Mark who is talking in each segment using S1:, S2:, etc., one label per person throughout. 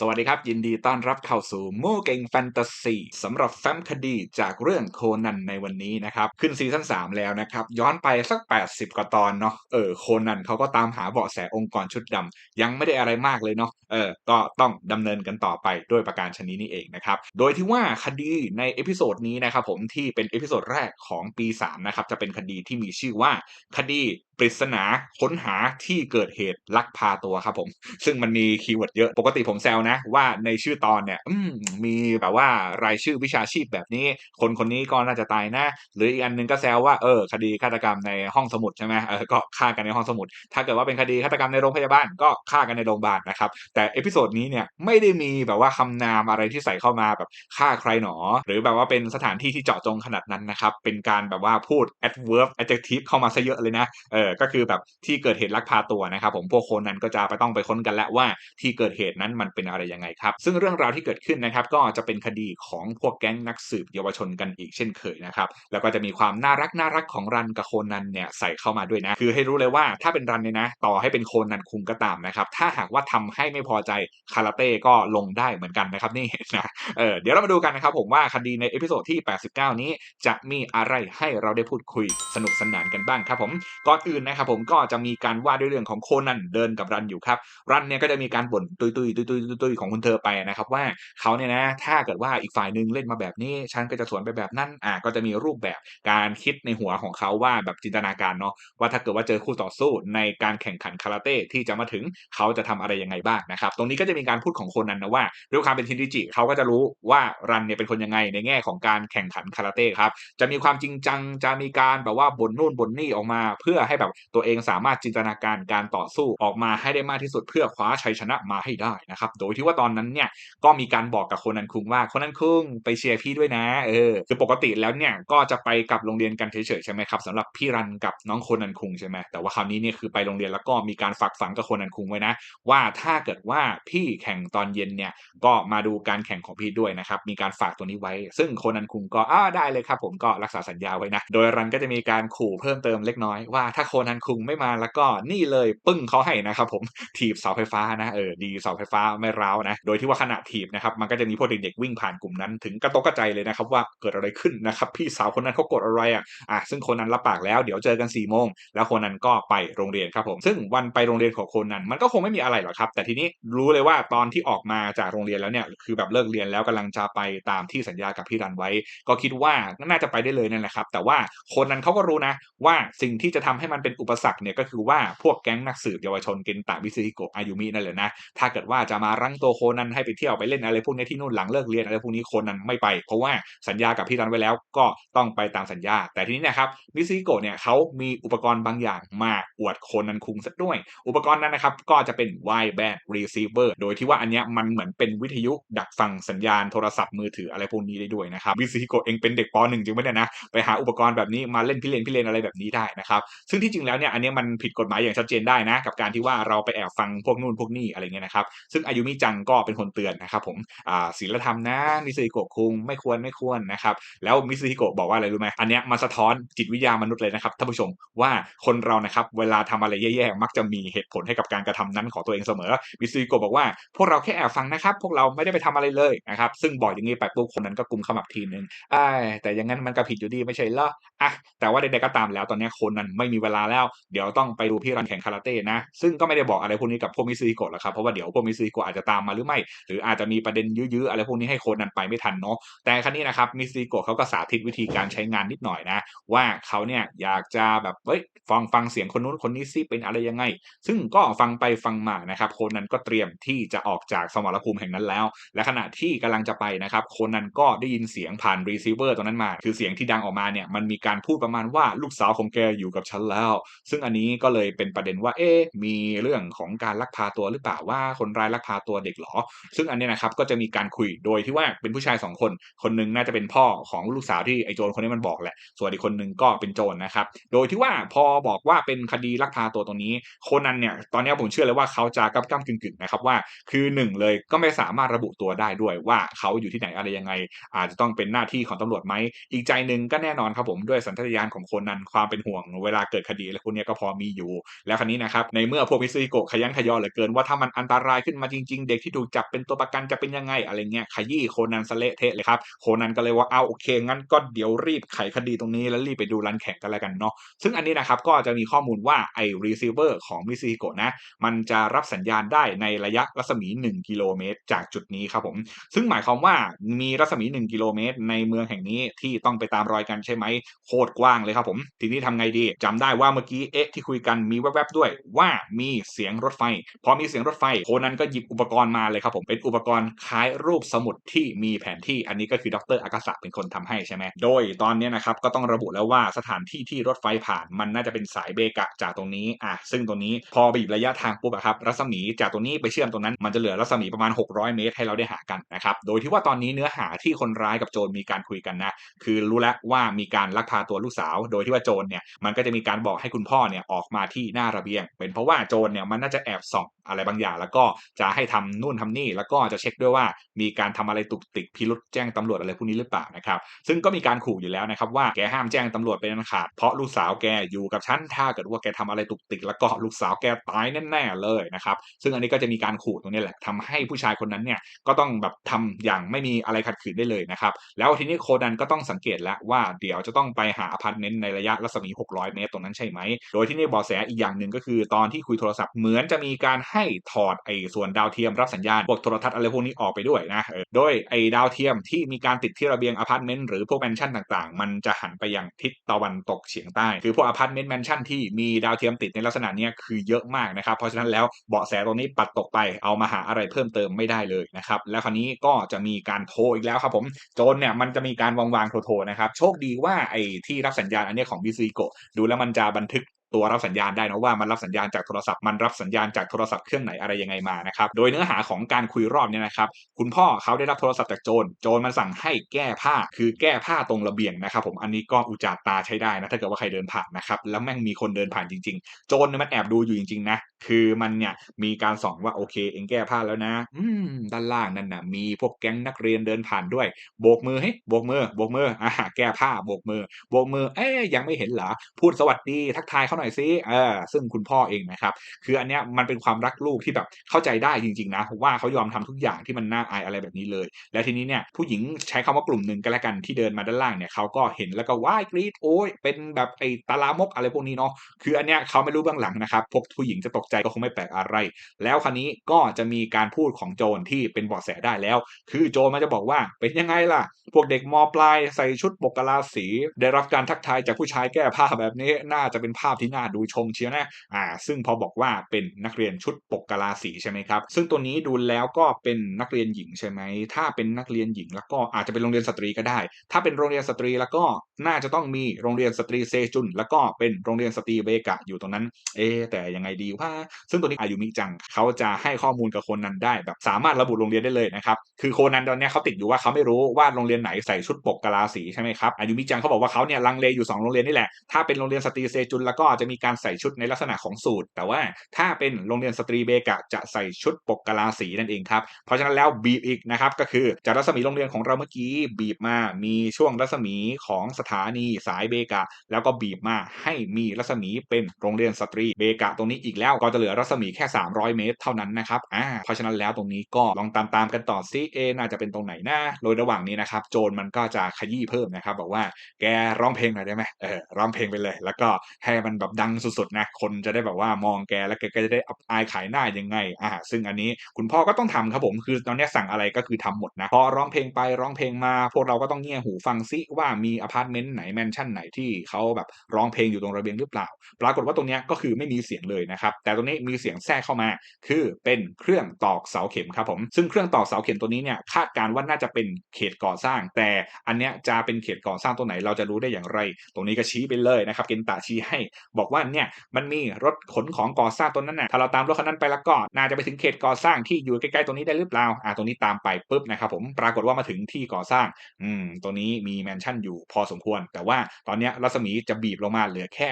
S1: สวัสดีครับ ยินดีต้อนรับเข้าสู่โม่เก่งแฟนตาซีสำหรับแฟ้มคดีจากเรื่องโคนันในวันนี้นะครับ ขึ้นซีซั่น3แล้วนะครับ ย้อนไปสัก 80 กว่าตอนเนาะเออโคนันเขาก็ตามหาเบาะแสองค์กรชุดดำยังไม่ได้อะไรมากเลยเนาะเออก็ต้องดำเนินกันต่อไปด้วยประการชนิดนี้เองนะครับ โดยที่ว่าคดีในเอพิโซดนี้นะครับผมที่เป็นเอพิโซดแรกของปี3นะครับจะเป็นคดีที่มีชื่อว่าคดี ปริศนาค้นหาที่เกิดเหตุลักพาตัวครับผม ซึ่งมันมีคีย์เวิร์ดเยอะปกติผมแซวนะ ว่าในชื่อตอนเนี่ยมมีแบบว่ารายชื่อวิชาชีพแบบนี้ คนคนนี้ก็น่าจะตายนะ หรืออีกอันหนึงก็แซวว่าเออคดีฆาตกรรมในห้องสมุดใช่ไหมเออก็ฆ่ากันในห้องสมุด ถ้าเกิดว่าเป็นคดีฆาตกรรมในโรงพยาบาลก็ฆ่ากันในโรงพยาบาลนะครับแต่เอพิโซดนี้เนี่ยไม่ได้มีแบบว่าคำนามอะไรที่ใส่เข้ามาแบบฆ่าใครหนอ หรือแบบว่าเป็นสถานที่ที่เจาะจงขนาดนั้นนะครับเป็นการแบบว่าพูด adverb adjective เข้ามาซะเยอะเลยนะเออก็คือแบบที่เกิดเหตุลักพาตัวนะครับผมพวกโคนนั้นก็จะไปต้องไปค้นกันแล้วว่าที่เกิดเหตุนั้นมันเป็นอะไรยังไงครับ ซึ่งเรื่องราวที่เกิดขึ้นนะครับก็จะเป็นคดีของพวกแก๊งนักสืบเยาวชนกันอีกเช่นเคยนะครับแล้วก็จะมีความน่ารักน่ารักของรันกับโคนันเนี่ยใส่เข้ามาด้วยนะ คือให้รู้เลยว่าถ้าเป็นรันเนี่ยนะ ต่อให้เป็นโคนันคุงก็ตามนะครับถ้าหากว่าทำให้ไม่พอใจคาราเต้ก็ลงได้เหมือนกันนะครับนี่นะเออเดี๋ยวเรามาดูกันนะครับผมว่าคดีในเอพิโซดที่ 89 นี้จะมีอะไรให้เราได้พูดคุยสนุกสนานกันบ้างครับผมก่อนอื่นนะครับผมก็จะมีการว่าด้วยเรื่องของโคนันเดินกับรันอยู่ครับ รันเนี่ยก็จะมีการบ่นตุยตุยตุยตุยตุยของคุณเธอไปนะครับว่าเขาเนี่ยนะถ้าเกิดว่าอีกฝ่ายหนึ่งเล่นมาแบบนี้ฉันก็จะสวนไปแบบนั้นอ่าก็จะมีรูปแบบการคิดในหัวของเขาว่าแบบจินตนาการเนาะว่าถ้าเกิดว่าเจอคู่ต่อสู้ในการแข่งขันคาราเต้ที่จะมาถึงเขาจะทำอะไรยังไงบ้างนะครับตรงนี้ก็จะมีการพูดของโคนันนะว่าด้วยความเป็นทินดิจิเขาก็จะรู้ว่ารันเนี่ยเป็นคนยังไงในแง่ของการแข่งขันคาราเต้ครับจะมีความจริงจังจะมีการแบบว่าบ่นนู่นบ่นนี่ออกมา เพื่อให้แบบตัวเองสามารถจินตนาการการต่อสู้ออกมาให้ได้มากที่สุดเพื่อคว้าชัยชนะมาให้ได้นะครับโดยที่ว่าตอนนั้นเนี่ยก็มีการบอกกับโคนันคุงว่าโคนันคุงไปเชียร์พี่ด้วยนะเออคือปกติแล้วเนี่ยก็จะไปกับโรงเรียนกันเฉยๆใช่ไหมครับสำหรับพี่รันกับน้องโคนันคุงใช่ไหมแต่ว่าคราวนี้เนี่ยคือไปโรงเรียนแล้วก็มีการฝากฝังกับโคนันคุงไว้นะ ว่าถ้าเกิดว่าพี่แข่งตอนเย็นเนี่ยก็มาดูการแข่งของพี่ด้วยนะครับมีการฝากตัวนี้ไว้ ซึ่งโคนันคุงก็อ้าได้เลยครับผมก็รักษาสัญญาไว้นะโดยรันก็จะมีการขู่เพิ่มเติมเล็กน้อยว่าถ้าโคนันคุงไม่มาแล้วก็นี่เลยปึ้งเขาให้นะครับผมถีบเสาไฟฟ้านะเออดีเสาไฟฟ้าไม่ร้าวนะโดยที่ว่าขณะถีบนะครับมันก็จะมีพวกเด็กๆวิ่งผ่านกลุ่มนั้น ถึงกระตกกระใจเลยนะครับว่าเกิดอะไรขึ้นนะครับพี่สาวคนนั้นเขากดอะไรอะอะซึ่งโคนันรับปากแล้วเดี๋ยวเจอกัน4ี่โมงแล้วโคนันก็ไปโรงเรียนครับผม ซึ่งวันไปโรงเรียนของโคนันมันก็คงไม่มีอะไรหรอกครับ แต่ทีนี้รู้เลยว่าตอนที่ออกมาจากโรงเรียนแล้วเนี่ยคือแบบเลิกเรียนแล้วกำลังจะไปตามที่สัญญากับพี่รันไว้ ก็คิดว่าน่าจะไปได้เลยนั่นแหละครับ แต่ว่าคนนั้นเขาก็รู้นะว่าสิ่งที่จะทำให้มันเป็นอุปสรรคเนี่ยก็คือว่าพวกแก๊งนักสืบเยาวชนเกนตะวิซิฮิโกะอายุมินั่นแหละนะถ้าเกิดว่าจะมารั้งตัวโคนันให้ไปเที่ยวไปเล่นอะไรพวกนี้ที่นู่นหลังเลิกเรียนอะไรพวกนี้โคนันไม่ไป เพราะว่าสัญญากับพี่รันไว้แล้วก็ต้องไปตามสัญญา แต่ทีนี้นะครับวิซิฮิโกะเนี่ยเขามีอุปกรณ์บางอย่างมาอวดโคนันคุงสักด้วย อุปกรณ์นั้นนะครับก็จะเป็น wide band receiver โดยที่ว่าอันเนี้ยมันเหมือนเป็นวิทยุดักฟังสัญญาณโทรศัพท์มือถืออะไรพวกนี้ได้ด้วยนะครับวิซิฮิโกะเองเป็นเด็กป .1 จริงไมเนี่ยนะไปหาอุปกรณ์แบบนี้มาเล่นพี่เลนพี่เลนอะไรแบบนี้ได้นะครับซึ่งทจริงแล้วเนี่ยอันนี้มันผิดกฎหมายอย่างชัดเจนได้นะ กับการที่ว่าเราไปแอบฟังพวกนู่นพวกนี่อะไรเงี้ยนะครับซึ่งอายุมิจังก็เป็นคนเตือนนะครับผมอ่าศีลธรรมนะมิซิฮิโกะคุงไม่ควรไม่ควรนะครับแล้วมิซิฮิโกะบอกว่าอะไรรู้ไหมอันเนี้ยมันสะท้อนจิตวิทยามนุษย์เลยนะครับท่านผู้ชมว่าคนเรานะครับเวลาทำอะไรแย่ๆมักจะมีเหตุผลให้กับการกระทำนั้นของตัวเองเสมอมิซิฮิโกะบอกว่าพวกเราแค่แอบฟังนะครับ พวกเราไม่ได้ไปทำอะไรเลยนะครับซึ่งบอกอย่างนี้ไปปุ๊บคนนั้นก็กุมขมับทีนึงอ้แต่อย่างนั้นมันก็ผิดอยู่ดีไม่ใช่เหรออะแต่ว่าใดๆก็ตามแล้วตอนนี้คนนั้นไม่มีเวลาแล้ว เดี๋ยวต้องไปดูพี่รันแข่งคาราเต้นะ ซึ่งก็ไม่ได้บอกอะไรพวกนี้กับพวกมิซิโกะหรอกครับ เพราะว่าเดี๋ยวพวกมิซิโกะอาจจะตามมาหรือไม่ หรืออาจจะมีประเด็นยื้อๆอะไรพวกนี้ให้คนนั้นไปไม่ทันเนาะ แต่ครั้นี้นะครับมิซิโกะเขาก็สาธิตวิธีการใช้งานนิดหน่อยนะ ว่าเขาเนี่ยอยากจะแบบเฮ้ยฟังฟังเสียงคนนู้นคนนี้ซิเป็นอะไรยังไง ซึ่งก็ฟังไปฟังมานะครับคนนั้นก็เตรียมที่จะออกจากสมรภูมิแห่งนั้นแล้ว และขณะที่กำลังจะไปนะครับคนนั้นก็ได้ยินเสียงผ่านรีเซิเวอร์ตรงนั้นมา คือเสียงที่ดังออกมาเนี่ยมันมีการพูดประมาณว่าลูกสาวของแกอยู่กับฉันแล้วซึ่งอันนี้ก็เลยเป็นประเด็นว่าเอ๊ะมีเรื่องของการลักพาตัวหรือเปล่าว่าคนร้ายลักพาตัวเด็กหรอ ซึ่งอันนี้นะครับก็จะมีการคุยโดยที่ว่าเป็นผู้ชายสองคน คนหนึงน่าจะเป็นพ่อของลูกสาวที่ไอโจรคนนี้มันบอกแหละ ส่วนอีกคนหนึงก็เป็นโจรนะครับ โดยที่ว่าพอบอกว่าเป็นคดีลักพาตัวตรงนี้ โคนันเนี่ยตอนนี้ผมเชื่อเลยว่าเขาจะก้ำก้ำกึ่งกึ่งๆนะครับว่า คือหนึ่งเลยก็ไม่สามารถระบุตัวได้ด้วยว่าเขาอยู่ที่ไหนอะไรยังไง อาจจะต้องเป็นหน้าที่ของตำรวจไหมอีกใจหนึ่งก็แน่นอนครับผมด้วยสัญชาตญาณของโคนันความเป็นห่วงเวลาเกิดคดีอะไรพวกนี้ก็พอมีอยู่ แล้วคราวนี้นะครับในเมื่อพวกมิซิโกะขยันขยอเหลือเกินว่าถ้ามันอันตรายขึ้นมาจริง ๆ เด็กที่ถูกจับเป็นตัวประกันจะเป็นยังไงอะไรเงี้ยขยี้โคนันสเละเทะเลยครับโคนันก็เลยว่าเอาโอเคงั้นก็เดี๋ยวรีบไขคดีตรงนี้แล้วรีบไปดูรันแข่งกันแล้วกันเนาะซึ่งอันนี้นะครับก็จะมีข้อมูลว่าไอ้รีเซิร์ฟเวอร์ของมิซิโกะนะมันจะรับสัญญาณได้ในระยะรัศมี 1 กิโลเมตร จากจุดนี้ครับผมซึ่งหมายความว่ามีรัศมี 1 กิโลเมตร ในเมืองแห่งนี้ที่ต้องไปตามรอยกันใช่ไหมโคตรกว้างเลยครับผมทีนี้ทำไงดีจำได้ว่าเมื่อกี้เอ๊ะที่คุยกันมีแวบๆด้วยว่ามีเสียงรถไฟ พอมีเสียงรถไฟโคนันก็หยิบอุปกรณ์มาเลยครับผมเป็นอุปกรณ์คล้ายรูปสมุดที่มีแผนที่อันนี้ก็คือดรอากาศะเป็นคนทำให้ใช่ไหมโดยตอนนี้นะครับก็ต้องระบุแล้วว่าสถานที่ที่รถไฟผ่านมันน่าจะเป็นสายเบกะจากตรงนี้อะซึ่งตรงนี้พอบีบระยะทางปุ๊บครับรัศมีจากตรงนี้ไปเชื่อมตรงนั้นมันจะเหลือรัศมีประมาณ 600 เมตรให้เราได้หากันนะครับโดยที่ว่าตอนนี้เนื้อหาที่คนร้ายกับโจรมีการคุยกันนะคือรู้แล้วว่ามีการลักพาตัวลูกสาว โดยที่ว่าโจรเนี่ยมันก็จะมีการบอกให้คุณพ่อเนี่ยออกมาที่หน้าระเบียง เป็นเพราะว่าโจรเนี่ยมันน่าจะแอบส่องอะไรบางอย่าง แล้วก็จะให้ทำนู่นทำนี่ แล้วก็จะเช็คด้วยว่ามีการทำอะไรตุกติกพิรุษแจ้งตำรวจอะไรพวกนี้หรือเปล่านะครับซึ่งก็มีการขู่อยู่แล้วนะครับว่าแกห้ามแจ้งตำรวจเป็นอันขาดเพราะลูกสาวแกอยู่กับฉันถ้าเกิดว่าแกทำอะไรตุกติกแล้วก็ลูกสาวแกตายแน่ๆเลยนะครับซึ่งอันนี้ก็จะมีการขู่ตรงนี้แหละทำให้ผู้ชายคนนั้นเนี่ยก็ต้องแบบทำอย่างไม่มีอะไรขัดขืนได้เลยนะครับแล้วทีนี้โคดันก็ต้องสังเกตแล้วว่าเดี๋ยวจะต้องไปหาอพาร์ตเมนต์ในระยะรัศมี 600 เมตรตรงนั้นใช่ไหม โดยที่ในบอแสอีกอย่างหนึ่งก็คือตอนที่คุยโทรศัพท์เหมือนจะมีการให้ถอดไอ้ส่วนดาวเทียมรับสัญญาณพวกโทรทัศน์อะไรพวกนี้ออกไปด้วยนะโดยไอ้ดาวเทียมที่มีการติดที่ระเบียงอพาร์ตเมนต์หรือพวกแมนชั่นต่างๆ มันจะหันไปยังทิศตะวันตกเฉียงใต้ คือพวกอพาร์ตเมนต์แมนชั่นที่มีดาวเทียมติดในลักษณะนี้คือเยอะมากนะครับ เพราะฉะนั้นแล้วเบาะแสตรงนี้ปัดตกไปเอามาหาอะไรเพิ่มเติมไม่ได้เลยนะครับแล้วคราวนี้ก็จะมีการโทรอีกแล้วครับผมโจนเนี่ยมันจะมีการวางวางโทรๆนะครับโชคดีว่าไอ้ที่รับสัญญาณอันนี้ของบิซีโกดูแล้วมันจะบันทึกตัวรับสัญญาณได้นะว่ามันรับสัญญาณจากโทรศัพท์มันรับสัญญาณจากโทรศัพท์เครื่องไหนอะไรยังไงมานะครับโดยเนื้อหาของการคุยรอบเนี่ยนะครับคุณพ่อเขาได้รับโทรศัพท์จากโจรโจรมันสั่งให้แก้ผ้าคือแก้ผ้าตรงระเบียงนะครับผมอันนี้ก็อุจจาตาใช้ได้นะถ้าเกิดว่าใครเดินผ่านนะครับแล้วแม่งมีคนเดินผ่านจริง ๆ โจรเนี่ยมันแอบดูอยู่จริงๆนะ คือมันเนี่ยมีการส่องว่าโอเค เองแก้ผ้าแล้วนะ อืมด้านล่างนั่นนะมีพวกแก๊งนักเรียนเดินผ่านด้วย โบกมือให้โบกมือโบกมืออ่าแก้ผ้าโบกมือ โบกมือ เอ๊ยยังไม่เห็นเหรอพูดสวัสดีทักทายเขาหน่อยซิเออซึ่งคุณพ่อเองนะครับ คืออันเนี้ยมันเป็นความรักลูกที่แบบเข้าใจได้จริงๆนะว่าเขายอมทำทุกอย่างที่มันน่าอายอะไรแบบนี้เลย และทีนี้เนี่ยผู้หญิงใช้คำว่ากลุ่มหนึ่งกันแล้วกันที่เดินมาด้านล่างเนี่ยเขาก็เห็นแล้วก็ว้ายกรี๊ดโอ้ยเป็นแบบไอ้ตาลามกอะไรพวกนี้เนาะคืออันเนี้ยเขาไม่รู้เบื้องหลังนะครับพวกผู้หญิงจะตกใจก็คงไม่แปลกอะไร แล้วคราวนี้ก็จะมีการพูดของโจรที่เป็นเบาะแสได้แล้ว คือโจรมันจะบอกว่าเป็นยังไงล่ะ พวกเด็กมอปลายใส่ชุดปกกลาสี ได้รับการทักทายจากผู้ชายแก้ผ้าแบบนี้น่าจะเป็นภาพที่น่าดูชมเชียวนะอ่า ซึ่งพอบอกว่าเป็นนักเรียนชุดปกกลาสีใช่ไหมครับ ซึ่งตัวนี้ดูแล้วก็เป็นนักเรียนหญิงใช่ไหม ถ้าเป็นนักเรียนหญิงแล้วก็อาจจะเป็นโรงเรียนสตรีก็ได้ ถ้าเป็นโรงเรียนสตรีแล้วก็น่าจะต้องมีโรงเรียนสตรีเซจุน แล้วก็เป็นโรงเรียนสตรีเบกะอยู่ตรงนั้น เอ๊แต่ยังไงดีว่าซึ่งตัวนี้อายุมิจังเขาจะให้ข้อมูลกับคนนั้นได้แบบสามารถระบุโรงเรียนได้เลยนะครับคือโคนันตอนนี้เขาติดอยู่ว่าเขาไม่รู้ว่าโรงเรียนไหนใส่ชุดปกกะลาสีใช่ไหมครับอายุมิจังเขาบอกว่าเขาเนี่ยลังเลอยู่2โรงเรียนนี่แหละถ้าเป็นโรงเรียนสตรีเซจุนแล้วก็จะมีการใส่ชุดในลักษณะของสูตร แต่ว่าถ้าเป็นโรงเรียนสตรีเบกะจะใส่ชุดปกกะลาสีนั่นเองครับเพราะฉะนั้นแล้วบีบอีกนะครับก็คือจากรัศมีโรงเรียนของเราเมื่อกี้บีบมามีช่วงรัศมีของสถานีสายเบกะ แล้วก็บีบมาให้มีรัศมีเป็นโรงเรียนสตรีเบกะตรงนี้อีกแล้วกจะเหลือรัศมีแค่ 300 เมตร เท่านั้นนะครับอ่าเพราะฉะนั้นแล้วตรงนี้ก็ลองตามตามกันต่อซิเอน่าจะเป็นตรงไหนนะโดยระหว่างนี้นะครับโจรมันก็จะขยี้เพิ่มนะครับบอกว่าแกร้องเพลงหน่อยได้ไหมเออร้องเพลงไปเลย แล้วก็ให้มันแบบดังสุดๆนะคนจะได้แบบว่ามองแกแล้วแกก็จะได้อับอายขายหน้ายังไงอ่าซึ่งอันนี้คุณพ่อก็ต้องทำครับผมคือตอนนี้สั่งอะไรก็คือทำหมดนะพอร้องเพลงไปร้องเพลงมา พวกเราก็ต้องเงี่ยหูฟังซิว่ามีอพาร์ตเมนต์ไหนแมนชั่นไหนที่เขาแบบร้องเพลงอยู่ตรงระเบียงหรือเปล่า ปรากฏว่าตรงนี้ก็คือไม่มีเสียงเลยนะครับแต่ตรงนี้มีเสียงแทรกเข้ามา คือเป็นเครื่องตอกเสาเข็มครับผม ซึ่งเครื่องตอกเสาเข็มตัวนี้เนี่ยคาดการว่าน่าจะเป็นเขตก่อสร้าง แต่อันเนี้ยจะเป็นเขตก่อสร้างตัวไหนเราจะรู้ได้อย่างไร ตรงนี้ก็ชี้ไปเลยนะครับเกนตาชี้ให้ บอกว่าเนี่ยมันมีรถขนของก่อสร้างตัวนั้นน่ะถ้าเราตามรถคันนั้นไปแล้วก็น่าจะไปถึงเขตก่อสร้างที่อยู่ใกล้ๆตรงนี้ได้หรือเปล่าอ่าตรงนี้ตามไปปุ๊บนะครับผมปรากฏว่ามาถึงที่ก่อสร้างอืมตัวนี้มีแมนชั่นอยู่พอสมควร แต่ว่าตอนนี้รัศมีจะบีบลงมาเหลือแค่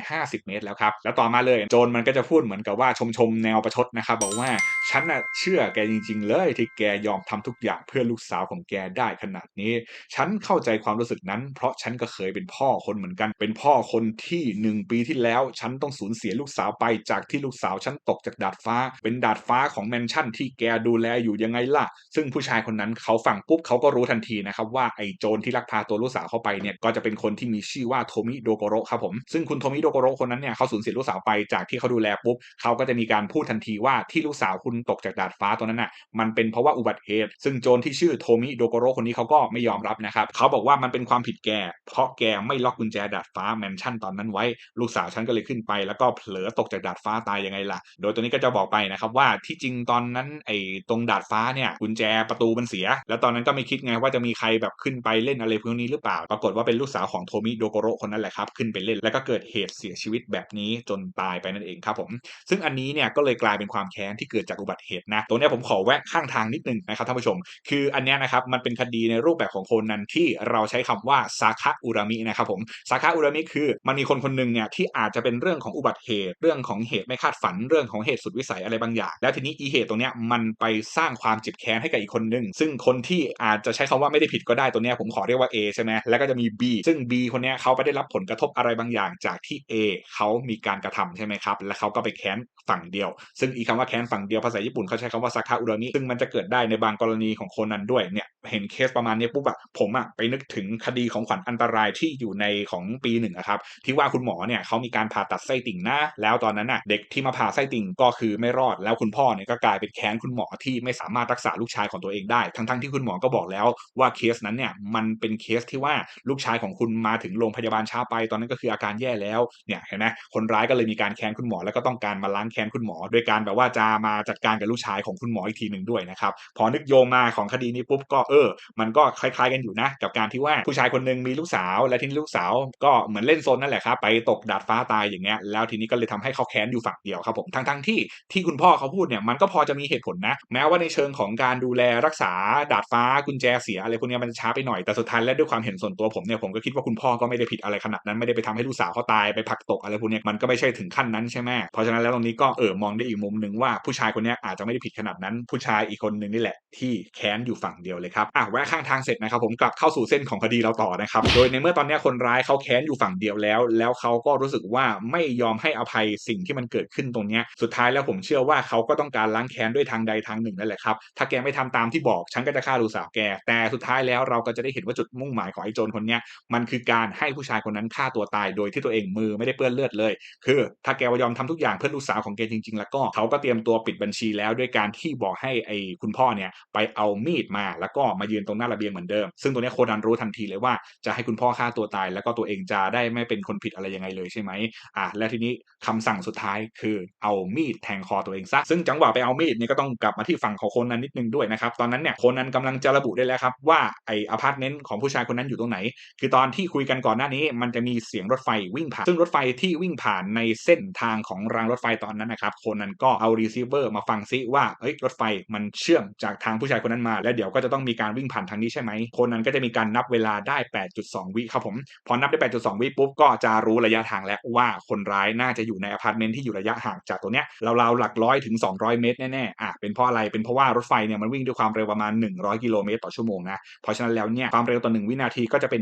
S1: 150 เมตรแล้วครับแล้วต่อมาเลยโจรมันก็จะพูดเหมือนกับว่าชมชมแนวประชดนะครับบอกว่าฉันน่ะเชื่อแกจริง ๆ เลยที่แกยอมทำทุกอย่างเพื่อลูกสาวของแกได้ขนาดนี้ ฉันเข้าใจความรู้สึกนั้น เพราะฉันก็เคยเป็นพ่อคนเหมือนกัน เป็นพ่อคนที่หนึ่งปีที่แล้ว ฉันต้องสูญเสียลูกสาวไปจากที่ลูกสาวฉันตกจากดาดฟ้า เป็นดาดฟ้าของแมนชั่นที่แกดูแลอยู่ยังไงล่ะ ซึ่งผู้ชายคนนั้นเขาฟังปุ๊บเขาก็รู้ทันทีนะครับว่าไอ้โจรที่ลักพาตัวลูกสาวเข้าไปเนี่ยก็จะเป็นคนที่มีชื่อว่าโทมิโดโกโรครับผมซึ่งคุณโทมิโดโกโรคนนั้นเนี่ยเขาสูญเสียลูกสาวไปจากที่เขาดูแลปุ๊บเขาก็จะมีการพูดทันทีว่าที่ลูกสาวคุณตกจากดาดฟ้าตัวนั้นน่ะมันเป็นเพราะว่าอุบัติเหตุ ซึ่งโจรที่ชื่อโทมิโดโกโรคนนี้เขาก็ไม่ยอมรับนะครับเขาบอกว่ามันเป็นความผิดแก เพราะแกไม่ล็อกกุญแจดาดฟ้าแมนชั่นตอนนั้นไว้ ลูกสาวฉันก็เลยขึ้นไป แล้วก็เผลอตกจากดาดฟ้าตายยังไงล่ะ โดยตัวนี้ก็จะบอกไปนะครับว่าที่จริงตอนนั้นไอ้ตรงดาดฟ้าเนี่ยกุญแจประตูมันเสีย แล้วตอนนั้นก็ไม่คิดไงว่าจะมีใครแบบขึ้นไปเล่นอะไรพวกนี้หรือเปล่า ปรากฏว่าเป็นลูกสาวของโทมิโดโกโรคนนั้นแหละครับขึ้นไปเล่นแล้วก็เกิดเหตุเสียชีวิตแบบนี้จนตายไปนั่นเองครับผม ซึ่งอันนี้เนี่ยก็เลยกลายเป็นความแค้นที่เกิดจากอุบัติเหตุนะตรงนี้ผมขอแวะข้างทางนิดนึงนะครับท่านผู้ชม คืออันนี้นะครับมันเป็นคดีในรูปแบบของโคนันที่เราใช้คำว่าซาคะอุรามินะครับผมซาคะอุรามิคือมันมีคนคนหนึ่งเนี่ยที่อาจจะเป็นเรื่องของอุบัติเหตุ เรื่องของเหตุไม่คาดฝันเรื่องของเหตุสุดวิสัยอะไรบางอย่าง แล้วทีนี้อีเหตุตรงเนี้ยมันไปสร้างความเจ็บแค้นให้กับอีกคนหนึ่งซึ่งคนที่อาจจะใช้คำว่าไม่ได้ผิดก็ได้ตัวเนี้ยผมขอเรียกว่า A ใช่ไหมแล้วก็จะมี B ซึ่ง B คนเนี้ยเขาไปได้รับผลกระทบอะไรบางอย่าง จากที่ A เขามีการกระทำใช่ไหมครับ แล้วเขาก็ไปแค้นฝั่งเดียว ซึ่งอีคำว่าแค้นฝั่งเดียวภาษาญี่ปุ่นเขาใช้คำว่าซาคะอุรามิซึ่งมันจะเกิดได้ในบางกรณีของโคนันด้วยเนี่ยเห็นเคสประมาณนี้ปุ๊บอะผมอะไปนึกถึงคดีของขวัญอันตรายที่อยู่ในของปีหนึ่งอะครับที่ว่าคุณหมอเนี่ยเขามีการผ่าตัดไส้ติ่งนะ แล้วตอนนั้นอะเด็กที่มาผ่าไส้ติ่งก็คือไม่รอด แล้วคุณพ่อเนี่ยก็กลายเป็นแค้นคุณหมอที่ไม่สามารถรักษาลูกชายของตัวเองได้ ทั้งๆที่คุณหมอก็บอกแล้วว่าเคสนั้นเนี่ยมันเป็นเคสที่ว่าลูกชายของคุณมาถึงโรงพยาบาลช้าไป ตอนนั้นก็คืออาการแย่แล้วเนี่ยเห็นไหมคนร้ายก็เลยมีการแค้นคุณหมอแล้วก็ต้องการมาล้างแค้นคุณหมอ โดยการแบบว่าจะมาจัดการกับลูกชายของคุณหมออีกทีหนึ่งด้วยนะครับพอนึกโยงมาของคดีนี้ปุ๊บก็เออ มันก็คล้ายๆกันอยู่นะ กับการที่ว่าผู้ชายคนหนึ่งมีลูกสาว และทีนี้ลูกสาวก็เหมือนเล่นโซนนั่นแหละครับไปตกดาดฟ้าตายอย่างเงี้ยแล้วทีนี้ก็เลยทำให้เขาแค้นอยู่ฝั่งเดียวครับผมทั้งๆที่ที่คุณพ่อเขาพูดเนี่ยมันก็พอจะมีเหตุผลนะ แม้ว่าในเชิงของการดูแลรักษาดาดฟ้ากุญแจเสียอะไรพวกนี้มันช้าไปหน่อยแต่สุดท้ายแล้วด้วยความเห็นส่วนตัวผมเนี่ยผมก็คิดว่าคุณพ่อก็ไม่ได้ผิดอะไรขนาดนั้นไม่ได้ไปทำให้ลูกสาวเขาตายไปผักตกอะไรพวกนี้มันก็ไม่ใช่ถึงขั้นนั้นใช่ไหมเพราะฉะนั้นแล้วตรงนี้ก็เออมองได้อีกมุมหนึ่งว่าผู้ชายคนนี้อาจจะไม่ได้ผิดขนาดนั้น ผู้ชายอีกคนหนึ่งนี่แหละที่แค้นอยู่ฝั่งเดียวเลยครับอะแวะข้างทางเสร็จนะครับผมกลับเข้าสู่เส้นของคดีเราต่อนะครับโดยในเมื่อตอนนี้คนร้ายเขาแค้นอยู่ฝั่งเดียวแล้ว แล้วเขาก็รู้สึกว่าไม่ยอมให้อภัยสิ่งที่มันเกิดขึ้นตรงนี้สุดท้ายแล้วผมเชื่อว่าเขาก็ต้องการล้างแค้นด้วยทางใดทางหนึ่งนั่นแหละครับถ้าแกไม่ทำตามที่บอกฉันก็จะฆ่าลูกสาวแก แต่สุดท้ายแล้วเราก็จะได้เห็นว่าจุดมุ่งหมายของไอ้โจรคนนี้มันคือการให้ผู้ชายคนนั้นฆ่าตัวตายโดยที่ตัวเองมือไม่ได้เปื้อนเลือดเลย คือ ถ้าแกยอมทำทุกอย่างเพื่อลูกสาวของแกจริง ๆ แล้วก็เขาก็เตรียมตัวปิดบัญชีแล้วด้วยการที่บอกให้ไอ้คุณพ่อเนี่ยไปเอามีดมาแล้วก็มายืนตรงหน้าระเบียงเหมือนเดิม ซึ่งตัวนี้โคนันรู้ทันทีเลยว่าจะให้คุณพ่อฆ่าตัวตาย แล้วก็ตัวเองจะได้ไม่เป็นคนผิดอะไรยังไงเลยใช่ไหมอะและทีนี้คำสั่งสุดท้ายคือเอามีดแทงคอตัวเองซะซึ่งจังหวะไปเอามีดเนี่ยก็ต้องกลับมาที่ฝั่งของโคนันนิดนึงด้วยนะครับตอนนั้นเนี่ยโคนันกำลังจะระบุได้แล้วครับว่าไอ้อพาร์ตเมนต์ของผู้ชายคนนั้นอยู่ตรงไหน คือตอนที่คุยกันก่อนหน้านี้มันจะมีเสียงรถไฟวิ่งผ่าน ซึ่งรถไฟที่วิ่งผ่านในเส้นทางของรางรถไฟตอนนั้นนะครับคนนั้นก็เอารีเซิเวอร์มาฟังซิว่าเอ้ยรถไฟมันเชื่อมจากทางผู้ชายคนนั้นมา แล้วเดี๋ยวก็จะต้องมีการวิ่งผ่านทางนี้ใช่ไหมคนนั้นก็จะมีการนับเวลาได้ 8.2 วิครับผม พอนับได้ 8.2 วิปุ๊บก็จะรู้ระยะทางแล้วว่าคนร้ายน่าจะอยู่ในอพาร์ตเมนต์ที่อยู่ระยะห่างจากตัวเนี้ยราวๆหลักร้อยถึง 200 เมตรแน่ๆอะเป็นเพราะอะไรเป็นเพราะว่ารถไฟเนี่ยมันวิ่งด้วยความเร็วประมาณ 100 กิโลเมตรต่อชั่วโมงนะเพราะฉะนั้นแล้วเนี่ยความเร็วต่อ1วินาทีก็จะเป็น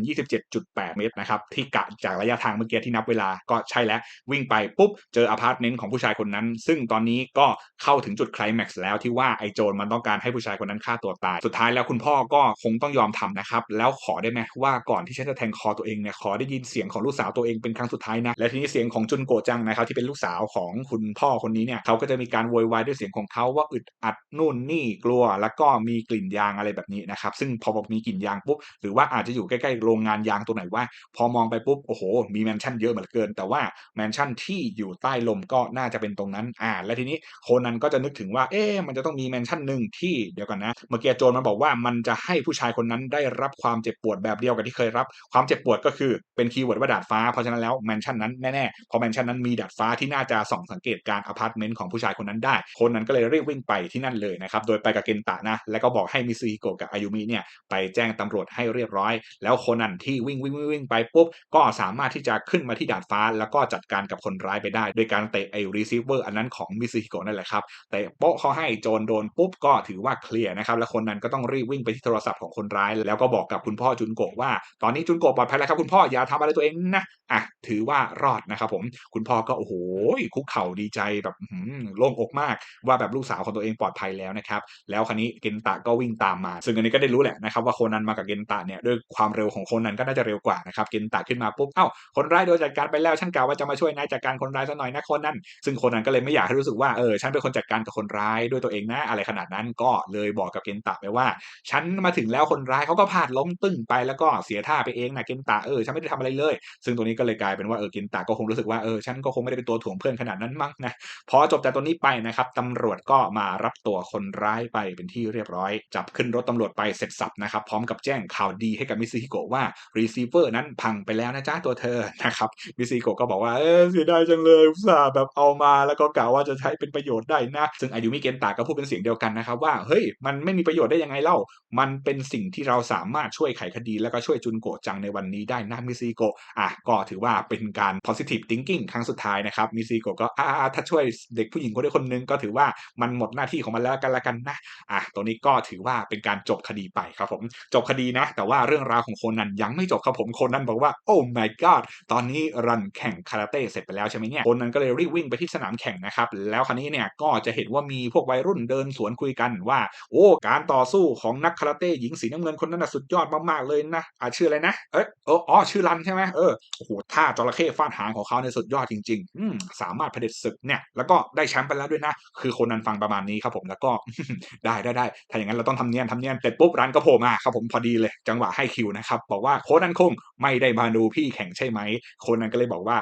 S1: 27.8 เมตรนะครับที่กะจากระยะทางเมื่อกี้ที่นับเวลาก็ใช่แล้ววิ่งไปปุ๊บเจออพาร์ตเนต์ของผู้ชายคนนั้น ซึ่งตอนนี้ก็เข้าถึงจุดไคลแม็กซ์แล้วที่ว่าไอโจรมันต้องการให้ผู้ชายคนนั้นฆ่าตัวตาย สุดท้ายแล้วคุณพ่อก็คงต้องยอมทำนะครับ แล้วขอได้ไหมว่าก่อนที่ฉันจะแทงคอตัวเองเนี่ยขอได้ยินเสียงของลูกสาวตัวเองเป็นครั้งสุดท้ายนะและทีนี้เสียงของจุนโกจังนะครับที่เป็นลูกสาวของคุณพ่อคนนี้เนี่ยเขาก็จะมีการโวยวายด้วยเสียงของเขาว่าอึดอัดนู่นนี่กลัว แล้วก็มีกลิ่นยางอะไรแบบนี้นะครับซึ่งพอบอกมีกลิ่นยางปุ๊บหรือว่าอาจจะอยู่ใกล้ๆโรงงานยางตัวไหนว่า พอมองไปปุ๊บโอ้โห มีแมนชั่นเยอะเหมือนเกิน แต่ว่าแมนชั่นที่อยู่ใต้ลมก็น่าจะเป็นตรงนั้นอ่าและทีนี้โคนันก็จะนึกถึงว่าเอ๊ะมันจะต้องมีแมนชั่นหนึ่งที่เดี๋ยวก่อนนะเมื่อกี้โจรมันบอกว่ามันจะให้ผู้ชายคนนั้นได้รับความเจ็บปวดแบบเดียวกับที่เคยรับ ความเจ็บปวดก็คือเป็นคีย์เวิร์ดว่าดาดฟ้าเพราะฉะนั้นแล้วแมนชั่นนั้นแน่ๆพอแมนชั่นนั้นมีดาดฟ้าที่น่าจะส่องสังเกตการอพาร์ตเมนต์ของผู้ชายคนนั้นได้ คนนั้นก็เลยรีบวิ่งไปที่นั่นเลยนะครับโดยไปกับเกนตะนะแล้วก็บอกให้มิซึฮิโกะกับอายุมิเนี่ยไปแจ้งตำรวจให้เรียบร้อย แล้วโคนันที่วิ่งวิ่งวิ่งไปปุ๊บก็สามารถที่จะขึ้นมาที่ดาดฟ้า แล้วก็จัดการกับคนร้ายไปได้ โดยการเตะไอ้รีเซิเวอร์อันนั้นของมิซึฮิโกะนั่นแหละครับเตะโป๊ะเขาให้โจนโดนปุ๊บก็ถือว่าเคลียร์นะครับแล้วคนนั้นก็ต้องรีบวิ่งไปที่โทรศัพท์ของคนร้าย แล้วก็บอกกับคุณพ่อจุนโกะว่า ตอนนี้จุนโกะปลอดภัยแล้วครับคุณพ่ออย่าทำอะไรตัวเองนะอะถือว่ารอดนะครับผมคุณพ่อก็โอ้โหคุกเข่าดีใจแบบโล่งอกมาก ว่าแบบลูกสาวของตัวเองปลอดภัยแล้วนะครับแล้วคราวนี้เกนตะก็วิ่งตามมา ซึ่งอันนี้ก็ได้รู้แหละนะครับว่าโคนันมากับเกนตะเนี่ยด้วยความเร็วของโคนันก็น่าจะเร็วกว่านะครับเกนตะขึ้นมาปุ๊บเอ้าคนร้ายโดนจัดการไปแล้วฉันกล่าวว่าจะมาช่วยนายจัดการคนร้ายซะหน่อยนะโคนันซึ่งคนนั้นก็เลยไม่อยากให้รู้สึกว่าเออฉันเป็นคนจัดการกับคนร้ายด้วยตัวเองนะอะไรขนาดนั้นก็เลยบอกกับเกนตะไปว่า ฉันมาถึงแล้วคนร้ายเขาก็พลาดล้มตึ้งไปแล้วก็เสียท่าไปเองนะเกนตะเออฉันไม่ได้ทำอะไรเลย ซึ่งตรงนี้ก็เลยกลายเป็นว่าเออเกนตะก็คงรู้สึกว่าเออฉันก็คงไม่ได้เป็นตัวถ่วงเพื่อนขนาดนั้นมั้งนะพอจบจากตัวนี้ไปนะครับตำรวจก็มารับตัวคนร้ายไปเป็นที่เรียบร้อย จับขึ้นรถตำรวจไปเสร็จสับนะครับพร้อมกับแจ้งข่าวดีให้กับมิซิฮิโกะว่ารีเซิเวอร์นั้นพังไปแล้วนะจ๊ะตัวเธอนะครับมิซิฮิโกะก็บอกว่าเออเสียดายจังเลยอุตส่าหแบบเอามาแล้วก็กล่าวว่าจะใช้เป็นประโยชน์ได้นะ ซึ่งอายุมิเกนตาก็พูดเป็นเสียงเดียวกันนะครับว่าเฮ้ยมันไม่มีประโยชน์ได้ยังไงเล่า มันเป็นสิ่งที่เราสามารถช่วยไขคดี แล้วก็ช่วยจุนโกะจังในวันนี้ได้นะมิซิโกะอะก็ถือว่าเป็นการ positive thinking ครั้งสุดท้ายนะครับมิซิโกะก็อ่าถ้าช่วยเด็กผู้หญิงคนใดคนนึงก็ถือว่ามันหมดหน้าที่ของมันแล้วกันละกันนะอะตัวนี้ก็ถือว่าเป็นการจบคดีไปครับผมจบคดีนะ แต่ว่าเรื่องราวของโคนันยังไม่จบครับผมโคนันบอกว่าโอ้ my god ตอนนี้รันแข่งคาราเต้เสร็จไปแล้วใช่ไหมเนี่ยโคนันก็เลยรีบวิ่งไปที่สนามแข่งนะครับ แล้วคราวนี้เนี่ยก็จะเห็นว่ามีพวกวัยรุ่นเดินสวนคุยกันว่า โอ้การต่อสู้ของนักคาราเต้หญิงสีน้ำเงินคนนั้นนะสุดยอดมากๆเลยนะอ่าชื่ออะไรนะเอ้ยเอออ๋อชื่อรันใช่ไหมเออโอ้โหท่าจระเข้ฟาดหางของเขาเนี่ยสุดยอดจริงๆอืมสามารถเผด็จศึกเนี่ยแล้วก็ได้แชมป์ไปแล้วด้วยนะ คือคนนั้นฟังประมาณนี้ครับผมแล้วก็ได้ได้ได้ถ้าอย่างนั้นเราต้องทำเนียนทำเนียนเสร็จปุ๊บรันก็โผล่มาครับผมพอดีเลย จังหวะให้คิวนะครับบอกว่าโคนันคงไม่ได้มาดูพี่แข่งใช่ไหมโคนันก็เลยบอกว่า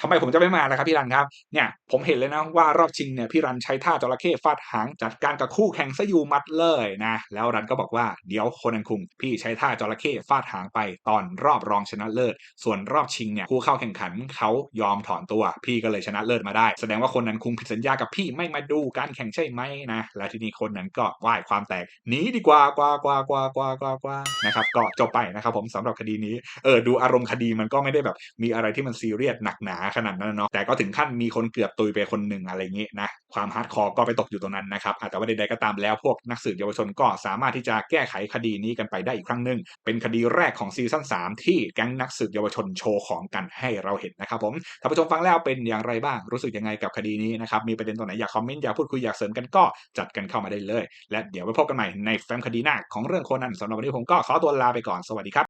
S1: ทำไมผมจะไม่มาล่ะครับพี่รันครับเนี่ยผมเห็นเลยนะว่ารอบชิงเนี่ยพี่รันใช้ท่าจระเข้ฟาดหางจัดการกับคู่แข่งซะอยู่มัดเลยนะแล้วรันก็บอกว่าเดี๋ยวโคนันคุงพี่ใช้ท่าจระเข้ฟาดหางไปตอนรอบรองชนะเลิศ ส่วนรอบชิงเนี่ยผู้เข้าแข่งขันเขายอมถอนตัว พี่ก็เลยชนะเลิศมาได้ แสดงว่าคนนั้นคุงผิดสัญญากับพี่ไม่มาดูการแข่งใช่ไหมนะและทีนี้คนนั้นก็ว่ายความแตกหนีดีกว่ากว่ากว่ากว่ากว่ากว่ากว่านะครับก็จบไปนะครับผมสำหรับคดีนี้เออดูอารมณ์คดีมันก็ไม่ได้แบบมีอะไรที่มันซีเรียสหนักหนาขนาดนั้นเนาะแต่ก็ถึงขั้นมีคนเกือบตุยไปคนหนึ่งอะไรเงี้ยนะความฮาร์ดคอร์ก็ไปตกอยู่ตรงนั้นนะครับแต่ว่าใดๆก็ตามแล้วพวกนักสืบเยาวชนก็สามารถที่จะแก้ไขคดีนี้กันไปได้อีกครั้งหนึ่งเป็นคดีแรกของซีซั่น3ที่แก๊งนักสืบเยาวชนโชว์ของกันให้เราเห็นนะครับผมท่านผู้ชมฟังแล้วเป็นอย่างไรบ้างรู้สึกยังไงกับคดีนี้นะครับมีประเด็นตรงไหนอยากคอมเมนต์อยากพูดคุยอยากเสริมกันก็จัดกันเข้ามาได้เลย และเดี๋ยวไว้พบกันใหม่ในแฟ้มคดีหน้าของเรื่องโคนันสำหรับวันนี้ผมก็ขอตัวลาไปก่อนสวัสดีครับ